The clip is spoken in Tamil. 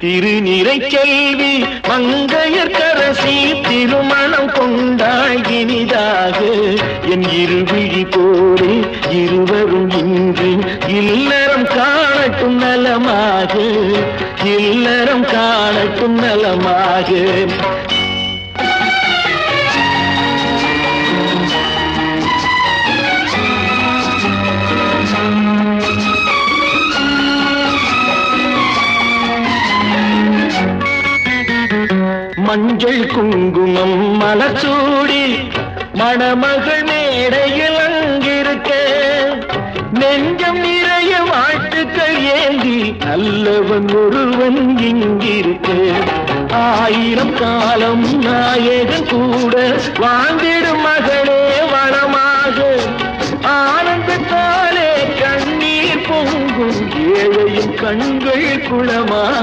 திருநிறை செல்வி மங்கையர்கரசி திருமணம் கொண்டாள் இனிதாக. என் இருவிழி போலே இருவரும் இன்று இல்லறம் காணட்டும் நலமாக. இல்லறம் காணட்டும் நலமாக. மஞ்சள் குங்குமம் மலச்சூடி மணமகள் மேடையில் அங்கிருக்க நெஞ்சம் நிறைய வாழ்த்துக்கள் ஏந்தி நல்லவன் ஒருவன் இங்கிருக்க. ஆயிரம் காலம் நாயகன் கூட வாழ்ந்திடும் மகளே வளமாக ஆனந்தத்தாலே கண்ணீர் பொங்கும் ஏழையும் கண்கள் குளமாக